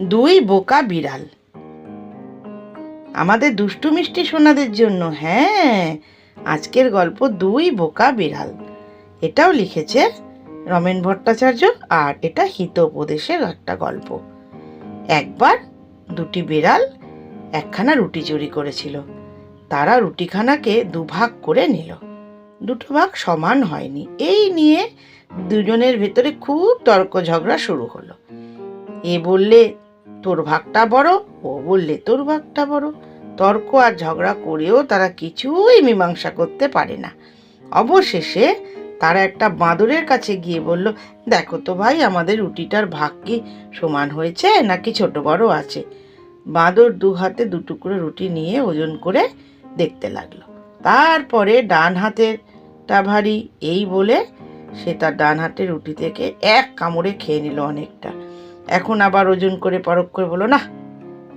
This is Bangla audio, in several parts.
দুই বোকা বিড়াল। আমাদের দুষ্টু মিষ্টি সোনাদের জন্য হ্যাঁ আজকের গল্প দুই বোকা বিড়াল। এটাও লিখেছে রমেন ভট্টাচার্য আর এটা হিতোপদেশের একটা গল্প। একবার দুটি বিড়াল একখানা রুটি চুরি করেছিল। তারা রুটিখানাকে দুভাগ করে নিল। দুটো ভাগ সমান হয়নি। এই নিয়ে দুজনের ভেতরে খুব তর্ক ঝগড়া শুরু হলো। এ বললে তোর ভাগটা বড়, ও বললে তোর ভাগটা বড়। তর্ক আর ঝগড়া করেও তারা কিছুই মীমাংসা করতে পারে না। অবশেষে তারা একটা বাঁদরের কাছে গিয়ে বলল, দেখো তো ভাই, আমাদের রুটিটার ভাগ কি সমান হয়েছে নাকি ছোট বড় আছে? বাঁদর দু হাতে দু টুকরো রুটি নিয়ে ওজন করে দেখতে লাগল। তারপরে ডান হাতেরটা ভারী, এই বলে সে তার ডান হাতের রুটি থেকে এক কামড়ে খেয়ে নিল অনেকটা। এখন আবার ওজন করে পরখ করে বলো না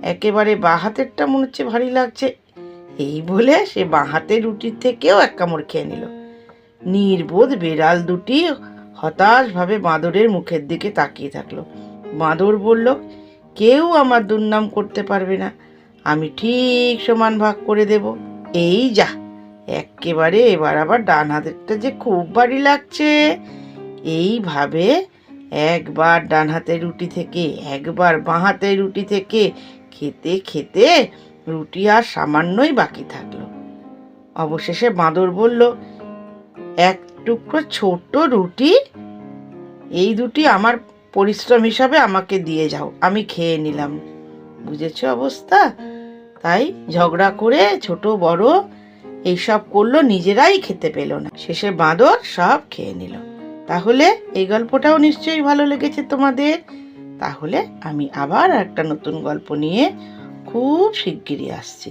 একেবারে বাঁ হাতেরটা মনে হচ্ছে ভারী লাগছে। এই বলে সে বাঁ হাতের রুটির থেকেও এক কামড় খেয়ে নিল। নির্বোধ বেড়াল দুটি হতাশভাবে বাঁদরের মুখের দিকে তাকিয়ে থাকল। বাঁদর বলল, কেউ আমার দুর্নাম করতে পারবে না। আমি ঠিক সমান ভাগ করে দেব। এই যা, একেবারে এবার আবার ডান হাতেরটা যে খুব ভারী লাগছে। এইভাবে একবার ডান হাতের রুটি থেকে, একবার বাঁ হাতের রুটি থেকে, খেতে খেতে রুটি আর সামান্যই বাকি থাকল। অবশেষে বাঁদর বলল, এক টুকরো ছোট রুটি, এই দুটি আমার পরিশ্রম হিসাবে আমাকে দিয়ে যাও, আমি খেয়ে নিলাম। বুঝেছ অবস্থা? তাই ঝগড়া করে ছোট, বড়, এইসব করল, নিজেরাই খেতে পেল না। শেষে বাঁদর সব খেয়ে নিল। তাহলে এই গল্পটাও নিশ্চয়ই ভালো লেগেছে তোমাদের। তাহলে আমি আবার একটা নতুন গল্প নিয়ে খুব শিগগিরই আসছি।